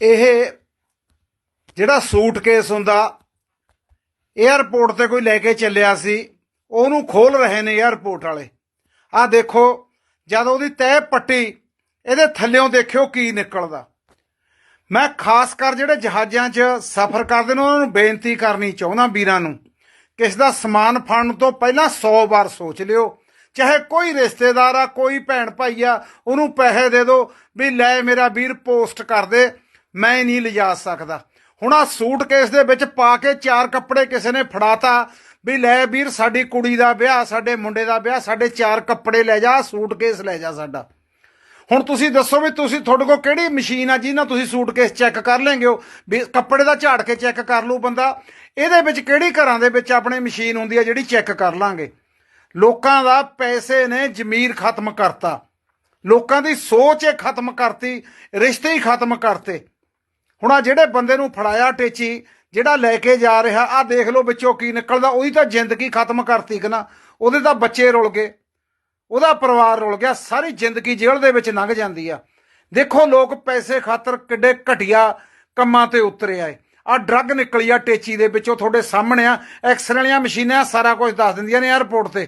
ਇਹ ਜਿਹੜਾ ਸੂਟਕੇਸ ਹੁੰਦਾ 에ਅਰਪੋਰਟ ਤੇ ਕੋਈ ਲੈ ਕੇ ਚੱਲਿਆ ਸੀ, ਉਹਨੂੰ ਖੋਲ ਰਹੇ ਨੇ 에ਅਰਪੋਰਟ ਵਾਲੇ। ਆਹ ਦੇਖੋ, ਜਦ ਉਹਦੀ ਤਹਿ ਪੱਟੀ, ਇਹਦੇ ਥੱਲਿਓਂ ਦੇਖਿਓ ਕੀ ਨਿਕਲਦਾ। ਮੈਂ ਖਾਸ ਕਰ ਜਿਹੜੇ ਜਹਾਜ਼ਾਂ 'ਚ ਸਫ਼ਰ ਕਰਦੇ ਨੇ, ਉਹਨਾਂ ਨੂੰ ਬੇਨਤੀ ਕਰਨੀ ਚਾਹੁੰਦਾ ਵੀਰਾਂ ਨੂੰ, ਕਿਸ ਦਾ ਸਮਾਨ ਫੜਨ ਤੋਂ ਪਹਿਲਾਂ 100 ਵਾਰ ਸੋਚ ਲਿਓ। ਚਾਹੇ ਕੋਈ ਰਿਸ਼ਤੇਦਾਰ ਆ, ਕੋਈ ਭੈਣ ਭਾਈ ਆ, ਉਹਨੂੰ ਪੈਸੇ ਦੇ ਦਿਓ ਵੀ ਲੈ ਮੇਰਾ ਵੀਰ ਪੋਸਟ ਕਰ ਦੇ। ਮੈਂ ਨਹੀਂ ਲਿਜਾ ਸਕਦਾ। ਹੁਣ ਆ ਸੂਟਕੇਸ ਦੇ ਵਿੱਚ ਪਾ ਕੇ ਚਾਰ ਕੱਪੜੇ ਕਿਸੇ ਨੇ ਫੜਾਤਾ ਵੀ ਲੈ ਵੀਰ, ਸਾਡੀ ਕੁੜੀ ਦਾ ਵਿਆਹ, ਸਾਡੇ ਮੁੰਡੇ ਦਾ ਵਿਆਹ, ਸਾਡੇ ਚਾਰ ਕੱਪੜੇ ਲੈ ਜਾ, ਸੂਟਕੇਸ ਲੈ ਜਾ ਸਾਡਾ। ਹੁਣ ਤੁਸੀਂ ਦੱਸੋ ਵੀ ਤੁਸੀਂ ਤੁਹਾਡੇ ਕੋਲ ਕਿਹੜੀ ਮਸ਼ੀਨ ਆ ਜਿਹਨਾਂ ਨਾਲ ਤੁਸੀਂ ਸੂਟਕੇਸ ਚੈੱਕ ਕਰ ਲੈਂਗੇ ਹੋ ਵੀ ਕੱਪੜੇ ਦਾ ਝਾੜ ਕੇ ਚੈੱਕ ਕਰ ਲੂ ਬੰਦਾ। ਇਹਦੇ ਵਿੱਚ ਕਿਹੜੀ ਘਰਾਂ ਦੇ ਵਿੱਚ ਆਪਣੇ ਮਸ਼ੀਨ ਹੁੰਦੀ ਆ ਜਿਹੜੀ ਚੈੱਕ ਕਰ ਲਾਂਗੇ? ਲੋਕਾਂ ਦਾ ਪੈਸੇ ਨੇ ਜ਼ਮੀਰ ਖਤਮ ਕਰਤਾ। ਲੋਕਾਂ ਦੀ ਸੋਚ ਇਹ ਖਤਮ ਕਰਤੀ, ਰਿਸ਼ਤੇ ਹੀ ਖਤਮ ਕਰਤੇ। ਹੁਣ ਆ ਜਿਹੜੇ ਬੰਦੇ ਨੂੰ ਫੜਾਇਆ ਟੇਚੀ, ਜਿਹੜਾ ਲੈ ਕੇ ਜਾ ਰਿਹਾ ਆ ਦੇਖ ਲਓ ਵਿੱਚੋਂ ਕੀ ਨਿਕਲਦਾ, ਉਹਦੀ ਤਾਂ ਜ਼ਿੰਦਗੀ ਖਤਮ ਕਰਤੀ ਕਿ ਨਾ, ਉਹਦੇ ਤਾਂ ਬੱਚੇ ਰੁਲ ਗਏ, ਉਹਦਾ ਪਰਿਵਾਰ ਰੁਲ ਗਿਆ, ਸਾਰੀ ਜ਼ਿੰਦਗੀ ਜੇਲ੍ਹ ਦੇ ਵਿੱਚ ਲੰਘ ਜਾਂਦੀ ਆ। ਦੇਖੋ ਲੋਕ ਪੈਸੇ ਖਾਤਰ ਕਿੱਡੇ ਘਟੀਆ ਕੰਮਾਂ ਤੇ ਉਤਰੇ ਆਏ ਆ ਡਰੱਗ ਨਿਕਲੀ ਆ ਟੇਚੀ ਦੇ ਵਿੱਚੋਂ, ਤੁਹਾਡੇ ਸਾਹਮਣੇ ਆ ਐਕਸਰੇ ਵਾਲੀਆਂ ਮਸ਼ੀਨਾਂ, ਸਾਰਾ ਕੁਝ ਦੱਸ ਦਿੰਦੀਆਂ ਨੇ 에ਅਰਪੋਰਟ ਤੇ।